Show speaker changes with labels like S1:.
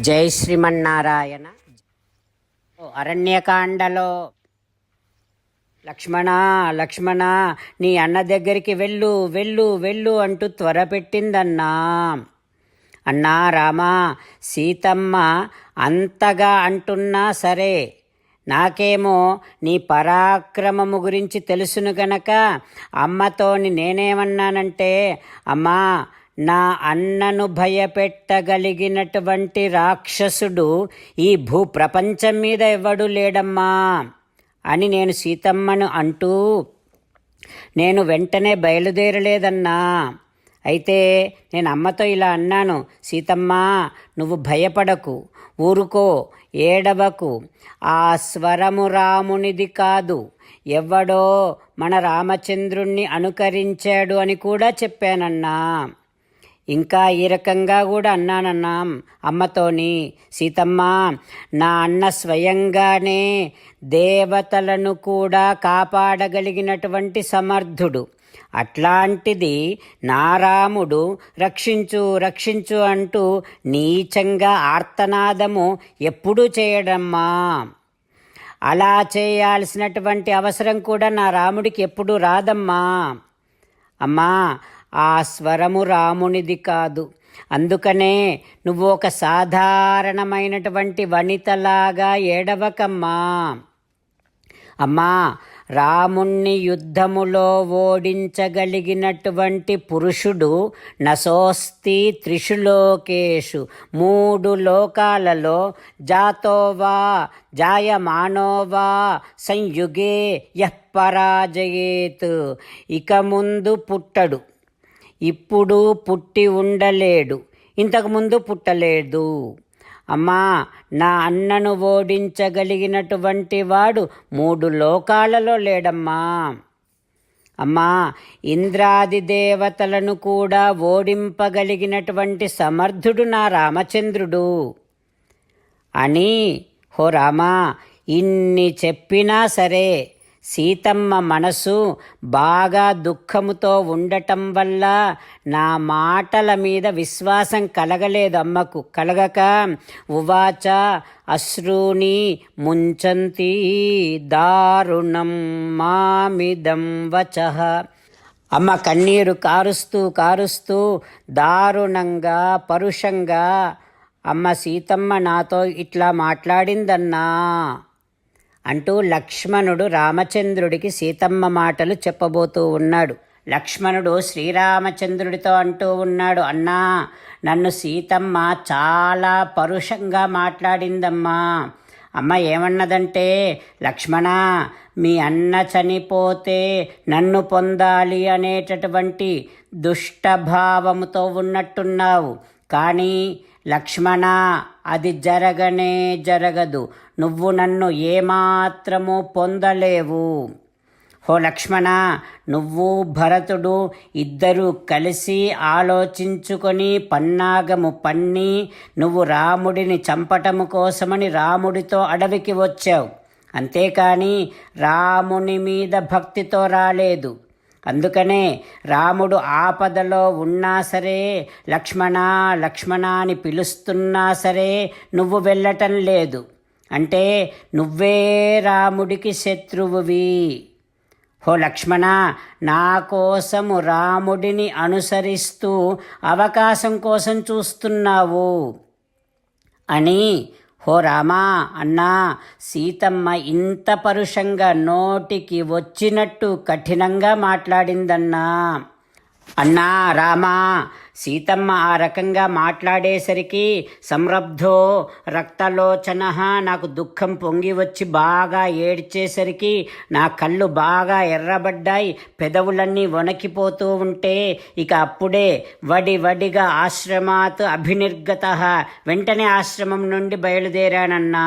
S1: జై శ్రీమన్నారాయణ. అరణ్యకాండలో లక్ష్మణ లక్ష్మణ నీ అన్న దగ్గరికి వెళ్ళు వెళ్ళు వెళ్ళు అంటూ త్వరపెట్టిందన్నా. అన్నా రామా సీతమ్మ అంతగా అంటున్నా సరే నాకేమో నీ పరాక్రమము గురించి తెలుసును గనక అమ్మతోని నేనేమన్నానంటే అమ్మా నా అన్నను భయపెట్టగలిగినటువంటి రాక్షసుడు ఈ భూప్రపంచం మీద ఎవడు లేడమ్మా అని నేను సీతమ్మను అంటూ నేను వెంటనే బయలుదేరలేదన్నా. అయితే నేను అమ్మతో ఇలా అన్నాను సీతమ్మ నువ్వు భయపడకు ఊరుకో ఏడవకు. ఆ స్వరము రామునిది కాదు ఎవడో మన రామచంద్రుణ్ణి అనుకరించాడు అని కూడా చెప్పానన్నా. ఇంకా ఈ రకంగా కూడా అన్నానన్నా. అమ్మతోని సీతమ్మ నా అన్న స్వయంగానే దేవతలను కూడా కాపాడగలిగినటువంటి సమర్థుడు. అట్లాంటిది నారాముడు రక్షించు రక్షించు అంటూ నీచంగా ఆర్తనాదము ఎప్పుడూ చేయడమ్మా. అలా చేయాల్సినటువంటి అవసరం కూడా నా రాముడికి ఎప్పుడూ రాదమ్మా. అమ్మా ఆ స్వరము రామునిది కాదు. అందుకనే నువ్వు ఒక సాధారణమైనటువంటి వనితలాగా ఏడవకమ్మా. అమ్మా రాముణ్ణి యుద్ధములో ఓడించగలిగినటువంటి పురుషుడు నసోస్తి త్రిషులోకేషు. మూడు లోకాలలో జాతోవా జాయమానోవా సంయుగే యః పరాజయేత్ ఇక ముందు పుట్టడు. ఇప్పుడు పుట్టి ఉండలేడు. ఇంతకుముందు పుట్టలేదు. అమ్మా నా అన్నను ఓడించగలిగినటువంటి వాడు మూడు లోకాలలో లేడమ్మా. అమ్మా ఇంద్రాది దేవతలను కూడా ఓడింపగలిగినటువంటి సమర్థుడు నా రామచంద్రుడు. అని హో రామా ఇన్ని చెప్పినా సరే సీతమ్మ మనసు బాగా దుఃఖముతో ఉండటం వల్ల నా మాటల మీద విశ్వాసం కలగలేదు అమ్మకు. కలగక ఉవాచ అశ్రూని ముంచంతి దారుణం మామిదం వచ. అమ్మ కన్నీరు కారుస్తూ కారుస్తూ దారుణంగా పరుషంగా అమ్మ సీతమ్మ నాతో ఇట్లా మాట్లాడిందన్నా అంటూ లక్ష్మణుడు రామచంద్రుడికి సీతమ్మ మాటలు చెప్పబోతూ ఉన్నాడు. లక్ష్మణుడు శ్రీరామచంద్రుడితో అంటూ ఉన్నాడు అన్నా నన్ను సీతమ్మ చాలా పరుషంగా మాట్లాడిందమ్మా. అమ్మ ఏమన్నదంటే లక్ష్మణ మీ అన్న చనిపోతే నన్ను పొందాలి అనేటటువంటి దుష్టభావముతో ఉన్నట్టున్నావు. కానీ లక్ష్మణ అది జరగనే జరగదు. నువ్వు నన్ను ఏమాత్రము పొందలేవు. హో లక్ష్మణ నువ్వు భరతుడు. ఇద్దరూ కలిసి ఆలోచించుకొని పన్నాగము పన్ని నువ్వు రాముడిని చంపటము కోసమని రాముడితో అడవికి వచ్చావు. అంతేకాని రాముని మీద భక్తితో రాలేదు. అందుకనే రాముడు ఆపదలో ఉన్నా సరే లక్ష్మణ లక్ష్మణ అని పిలుస్తున్నా సరే నువ్వు వెళ్ళటం లేదు. అంటే నువ్వే రాముడికి శత్రువువి. హో లక్ష్మణ నా కోసము రాముడిని అనుసరిస్తూ అవకాశం కోసం చూస్తున్నావు అని హో రామా అన్నా సీతమ్మ ఇంత పరుషంగా నోటికి వచ్చినట్టు కఠినంగా మాట్లాడిందన్నా. అన్నా రామా సీతమ్మ ఆ రకంగా మాట్లాడేసరికి సంరబ్ధో రక్తలోచన నాకు దుఃఖం పొంగి వచ్చి బాగా ఏడ్చేసరికి నా కళ్ళు బాగా ఎర్రబడ్డాయి. పెదవులన్నీ వణికిపోతూ ఉంటే ఇక అప్పుడే వడి వడిగా ఆశ్రమాత్ అభినిర్గత. వెంటనే ఆశ్రమం నుండి బయలుదేరానన్నా.